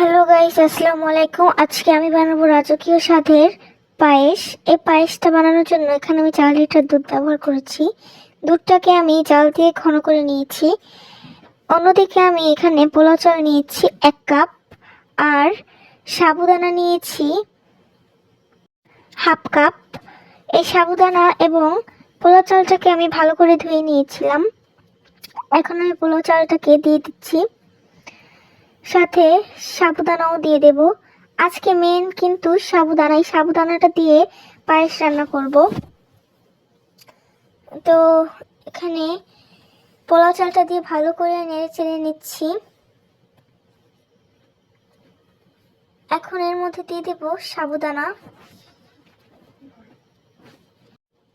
Hello guys আসসালামু আলাইকুম। আজকে আমি বানাবো রাজকীয় স্বাদের পায়েস। এই পায়েসটা বানানোর জন্য এখানে আমি চার লিটার দুধ ব্যবহার করেছি। দুধটাকে আমি জাল দিয়ে ঘন করে নিয়েছি। অন্যদিকে আমি এখানে পোলাও চাল নিয়েছি, এক কাপ। আর সাবুদানা নিয়েছি, হাফ কাপ। এই সাবুদানা এবং পোলাও চালটাকে আমি ভালো করে ধুয়ে নিয়েছিলাম। এখন আমি পোলাও চালটাকে দিয়ে দিচ্ছি। সাথে সাবুদানাও দিয়ে দেব। আজকে মেন কিন্তু সাবুদানা এই সাবুদানাটা দিয়ে পায়েস রান্না করব। তো এখানে পোলাও চালটা দিয়ে ভালো করে নেড়ে চেড়ে নিচ্ছি। এখন এর মধ্যে দিয়ে দেব সাবুদানা।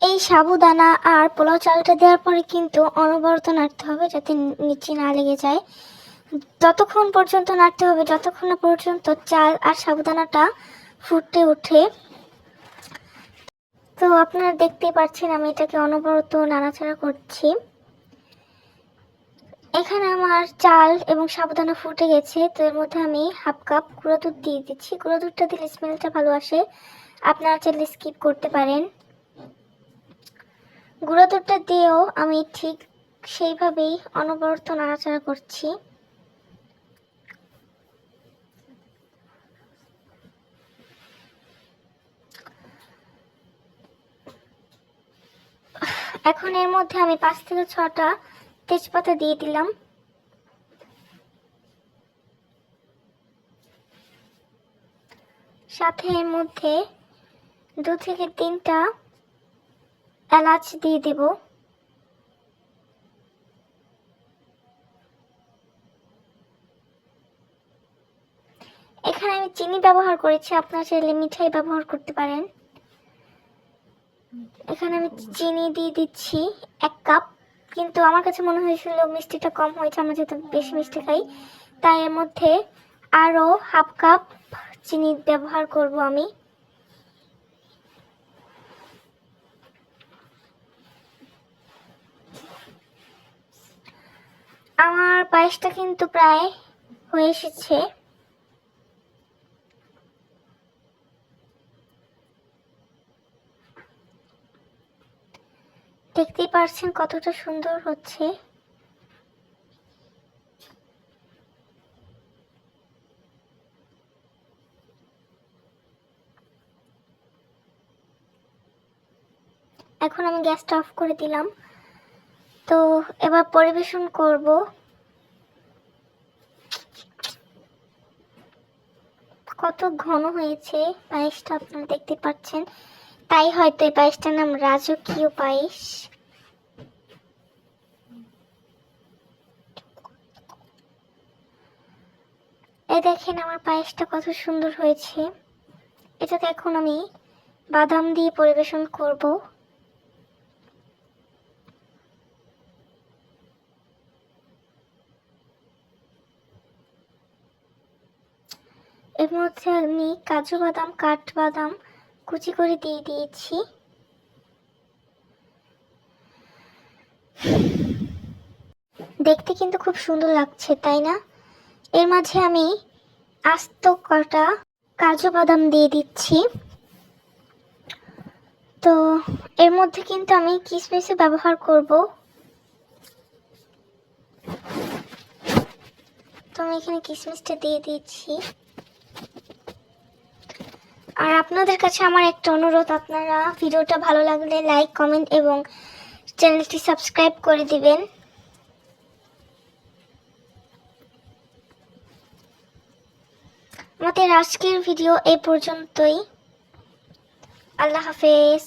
এই সাবুদানা আর পোলাও চালটা দেওয়ার পরে কিন্তু অনবরত নাড়তে হবে যাতে নিচে না লেগে যায়। ততক্ষণ পর্যন্ত নাড়তে হবে, যতক্ষণ না পর্যন্ত চাল আর সাবুদানাটা ফুটে ওঠে। তো আপনারা দেখতেই পাচ্ছেন আমি এটাকে অনবরত নাড়াচাড়া করছি। এখানে আমার চাল এবং সাবুদানা ফুটে গেছে, তো এর মধ্যে আমি হাফ কাপ গুঁড়ো দুধ দিয়ে দিচ্ছি। গুঁড়ো দুধটা দিলে স্মেলটা ভালো আসে, আপনারা চাইলে স্কিপ করতে পারেন। গুঁড়ো দুধটা দিয়েও আমি ঠিক সেইভাবেই অনবরত নাড়াচাড়া করছি। এখন এর মধ্যে আমি পাঁচ থেকে ছটা তেজপাতা দিয়ে দিলাম। সাথে এর মধ্যে দু থেকে তিনটা এলাচ দিয়ে দেব। এখানে আমি চিনি ব্যবহার করেছি, আপনারা চাইলে মিঠাই ব্যবহার করতে পারেন। এখানে আমি চিনি দিয়ে দিচ্ছি, এক কাপ। কিন্তু আমার কাছে মনে হয়েছিল মিষ্টিটা কম হয়েছে, আমরা যেহেতু বেশি মিষ্টি খাই। তাই এর মধ্যে আরও হাফ কাপ চিনি ব্যবহার করব আমি। আমার পায়েসটা কিন্তু প্রায় হয়ে এসেছে। দেখতেই পারছেন কতটা সুন্দর হচ্ছে। এখন আমি গ্যাসটা অফ করে দিলাম। তো এবার পরিবেশন করব। কত ঘন হয়েছে। পায়েসটা আপনারা দেখতে পাচ্ছেন। তাই হয়তো এই পায়েসটার নাম রাজকীয় পায়েস। এ দেখেন আমার পায়েসটা কত সুন্দর হয়েছে। এটাকে এখন আমি বাদাম দিয়ে পরিবেশন করব। এর মধ্যে আমি কাজু বাদাম কাঠবাদাম কুচি করে দিয়ে দিয়েছি। দেখতে কিন্তু খুব সুন্দর লাগছে, তাই না? এর মাঝে আমি আস্ত কটা কাজু বাদাম দিয়ে দিচ্ছি। তো এর মধ্যে কিন্তু আমি কিশমিশও ব্যবহার করব। তো আমি এখানে কিশমিশটা দিয়ে দিচ্ছি। আর আপনাদের কাছে আমার একটা অনুরোধ, আপনারা ভিডিওটা ভালো লাগলে লাইক কমেন্ট এবং চ্যানেলটি সাবস্ক্রাইব করে দিবেন। আমাদের আজকের ভিডিও এই পর্যন্তই। আল্লাহ হাফেজ।